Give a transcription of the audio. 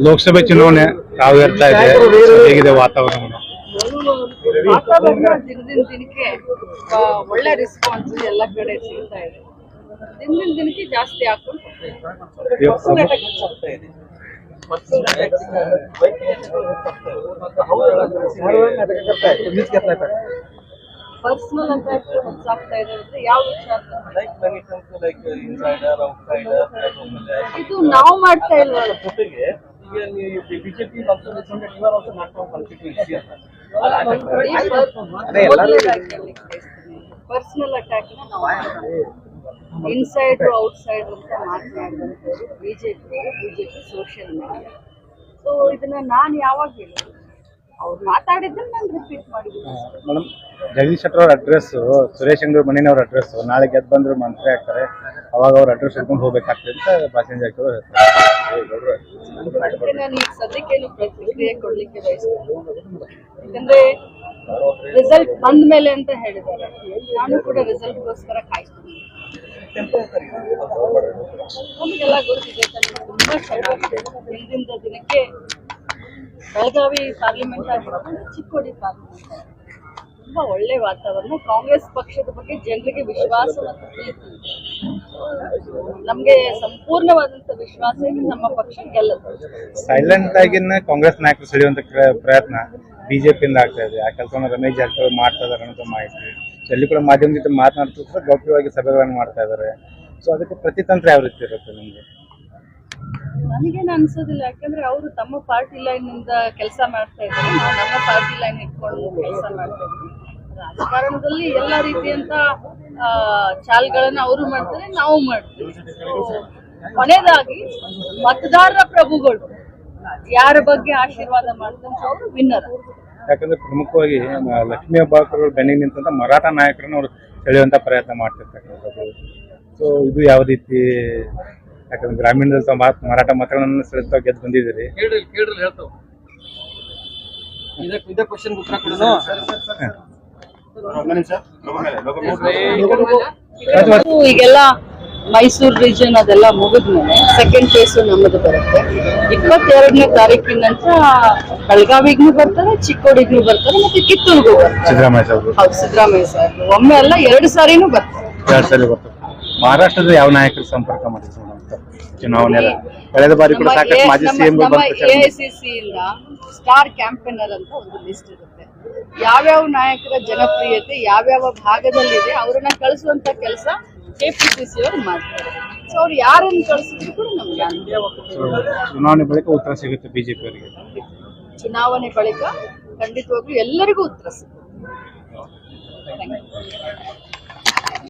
ಲೋಕಸಭೆ ಚುನಾವಣೆ ಕಾವೇರ್ತಾ ಇದೆ. ಹೇಗಿದೆ ವಾತಾವರಣ ವಾತಾವರಣ ದಿನದಿಂದ ದಿನಕ್ಕೆ ಒಳ್ಳೆ ರೆಸ್ಪಾನ್ಸ್ ಎಲ್ಲ ಕಡೆ ಸಿಗ್ತಾ ಇದೆ. ದಿನದಿಂದ ದಿನಕ್ಕೆ ಜಾಸ್ತಿ ಹಾಕೊಂಡು ಪರ್ಸನಲ್ ಅಂತ ಹೆಚ್ಚಾಗ್ತಾ ಇದೆ ಅಂದ್ರೆ ಯಾವ ವಿಚಾರ type of like, ಇದು ನಾವು ಮಾಡ್ತಾ ಇಲ್ವಲ್ಲ. ಜೊತೆಗೆ ಈಗ ನೀವು ಬಿಜೆಪಿ ಅಂತ. ಪರ್ಸನಲ್ ಅಟ್ಯಾಕ್ ನಾವು ಇನ್ಸೈಡ್ ಔಟ್ಸೈಡ್ ಅಂತ ಮಾತನಾಡಿದಂಥವ್ರು BJP BJP social media so ಇದನ್ನ ನಾನು ಯಾವಾಗ ಹೇಳಿದ್ರು ಅವ್ರು ಮಾತಾಡಿದ್ದನ್ನ ನಾನು ರಿಪೀಟ್ ಮಾಡಿದ್ದೀನಿ. ಜಗದೀಶ್ ಶೆಟ್ಟರ್ ಅವ್ರ ಅಡ್ರೆಸ್ ಸುರೇಶ್ ಅಂಗಡಿ ಮಣ್ಣಿನವ್ರ ಅಡ್ರೆಸ್ ನಾಳೆ ಗೆದ್ದು ಬಂದ್ರು ಮಂತ್ರಿ ಆಗ್ತಾರೆ. ಅವಾಗ ಅವ್ರ ಅಡ್ರೆಸ್ ಹಿಡ್ಕೊಂಡು ಹೋಗ್ಬೇಕಾಗ್ತದೆ ಅಂತ ಯಾಕಂದ್ರೆ ರಿಸಲ್ಟ್ ಬಂದ ಮೇಲೆ ಅಂತ ಹೇಳಿದ್ದಾರೆ. ಬೆಳಗಾವಿ ಪಾರ್ಲಿಮೆಂಟ್ ಆಗಿರ್ಬೋದು ಚಿಕ್ಕೋಡಿ ಪಾರ್ಲಿಮೆಂಟ್. ತುಂಬಾ ಒಳ್ಳೆ ವಾತಾವರಣ. ಕಾಂಗ್ರೆಸ್ ಪಕ್ಷದ ಬಗ್ಗೆ ಜನರಿಗೆ ವಿಶ್ವಾಸ ಮತ್ತು ಪ್ರೀತಿ. ನಮ್ಗೆ ಸಂಪೂರ್ಣವಾದಂತ ವಿಶ್ವಾಸ ಇದೆ, ನಮ್ಮ ಪಕ್ಷ ಸೈಲೆಂಟ್ ಆಗಿನ ಕಾಂಗ್ರೆಸ್ ನಾಯಕರು ಸೆಳೆಯುವಂತ ಪ್ರಯತ್ನ ಬಿಜೆಪಿಯಿಂದ ಆಗ್ತಾ ಇದೆ. ಆ ಕೆಲಸವನ್ನು ರಮೇಶ್ ಜಾರಕಿಹೊಳಿ ಮಾಡ್ತಾ ಇದಾರೆ ಅನ್ನೋದು ಮಾಹಿತಿ. ಎಲ್ಲಿ ಕೂಡ ಮಾಧ್ಯಮದಿಂದ ಜೊತೆ ಮಾತನಾಡ್ತಿದ್ರೆ ಗೌಪ್ಯವಾಗಿ ಸಭೆಗಳನ್ನು ಮಾಡ್ತಾ ಇದ್ದಾರೆ. ಸೊ ಅದಕ್ಕೆ ಪ್ರತಿತಂತ್ರ ಯಾವ ರೀತಿ ಇರುತ್ತೆ ನಿಮಗೆ? ನನಗೇನು ಅನ್ಸೋದಿಲ್ಲ, ಯಾಕಂದ್ರೆ ಅವರು ತಮ್ಮ ಪಾರ್ಟಿ ಲೈನ್ ಇಂದ ಕೆಲಸ ಮಾಡ್ತಾ ಇದ್ದಾರೆ. ನಾವು ನಮ್ಮ ಪಾರ್ಟಿ ಲೈನ್ ಇಟ್ಕೊಂಡು ಕೆಲಸ ಮಾಡ್ತಾ ಇದ್ದೀವಿ. ರಾಜಕಾರಣದಲ್ಲಿ ಎಲ್ಲ ರೀತಿಯಂತ ಚಾಲ್ಗಳನ್ನ ಅವರು ಮಾಡ್ತಾರೆ, ನಾವು ಮಾಡ್ತೀವಿ. ಕೊನೆಯದಾಗಿ, ಮತದಾರರ ಪ್ರಭುಗಳು. ಯಾರ ಬಗ್ಗೆ ಆಶೀರ್ವಾದ ಮಾಡ್ತಾರೆ ಅವರು ವಿನ್ನರ್ ಯಾಕಂದ್ರೆ ಪ್ರಮುಖವಾಗಿ ಲಕ್ಷ್ಮೀ ಅಬ್ಬಾಕರ್ ಬೆನ್ನಿಗೆ ನಿಂತ ಮರಾಠ ನಾಯಕರನ್ನ ಅವರು ಸೆಳೆಯುವಂತ ಪ್ರಯತ್ನ ಮಾಡ್ತಿರ್ತಕ್ಕಂಥದ್ದು. ಸೊ ಇದು ಯಾವ ರೀತಿ ಯಾಕಂದ್ರೆ ಗ್ರಾಮೀಣದಲ್ಲಿ ತಾವು ಮಾತ್- ಮಾತ್ರ ನನ್ನ ಸೆಳೆತಾ ಗೆದ್ದು ಬಂದಿದ್ದೀರಿ. ಕೇಳ್ರಿ ಕೇಳ್ರಿ ಹೇಳ್ತಾವ. ಇದಕ್ಕೆ ಇದೇ ಕ್ವಶನ್ ಉತ್ತರ ಕೊಡೋಣ. ಈಗೆಲ್ಲ ಮೈಸೂರು ರೀಜನ್ ಅದೆಲ್ಲ ಮುಗಿದ್ಮೇಲೆ ಸೆಕೆಂಡ್ ಫೇಸ್ ನಮ್ಮದು ಬರುತ್ತೆ. ಇಪ್ಪತ್ತೆರಡನೇ ತಾರೀಕಿನ ನಂತರ ಬೆಳಗಾವಿಗೂ ಬರ್ತಾರೆ ಚಿಕ್ಕೋಡಿಗೂ ಬರ್ತಾರೆ ಮತ್ತೆ ಕಿತ್ತೂರಿಗೂ ಬರ್ತಾರೆ. ಸಿದ್ದರಾಮಯ್ಯ ಹೌದು ಸಿದ್ದರಾಮಯ್ಯ ಸರ್. ಒಮ್ಮೆ ಅಲ್ಲ ಎರಡು ಸಾರಿನೂ ಬರ್ತಾರೆ. ಎರಡು ಸಲ ಬರ್ತದೆ ಮಹಾರಾಷ್ಟ್ರದ ಯಾವ ನಾಯಕರ ಸಂಪರ್ಕ ಮಾಡಿದ್ರು ಅಂತ ಚುನಾವಣೆ? ಕಳೆದ ಬಾರಿ ಕೂಡ ಸಾಕಷ್ಟು ಮಾಜಿ ಸಿಎಂ ಎಐಸಿಸಿ ಇಂದ ಸ್ಟಾರ್ ಕ್ಯಾಂಪೇನರ್ ಅಂತ ಒಂದು ಲಿಸ್ಟ್ ಇರುತ್ತೆ ಯಾವ್ಯಾವ ನಾಯಕರ ಜನಪ್ರಿಯತೆ ಯಾವ್ಯಾವ ಭಾಗದಲ್ಲಿದೆ ಅವರನ್ನ ಕಳಿಸುವಂತ ಕೆಲಸ ಕೆಪಿಸಿಸಿ ಅವರು ಮಾಡ್ತಾರೆ ಸೊ ಅವ್ರು ಯಾರನ್ನು ಕಳಿಸಿದ್ರು ಕೂಡ ನಮ್ಗೆ. ಚುನಾವಣೆ ಬಳಿಕ ಉತ್ತರ ಸಿಗುತ್ತೆ ಬಿಜೆಪಿ ಅವರಿಗೆ ಚುನಾವಣೆ ಬಳಿಕ ಖಂಡಿತವಾಗ್ಲೂ ಎಲ್ಲರಿಗೂ ಉತ್ತರ ಸಿಗುತ್ತೆ.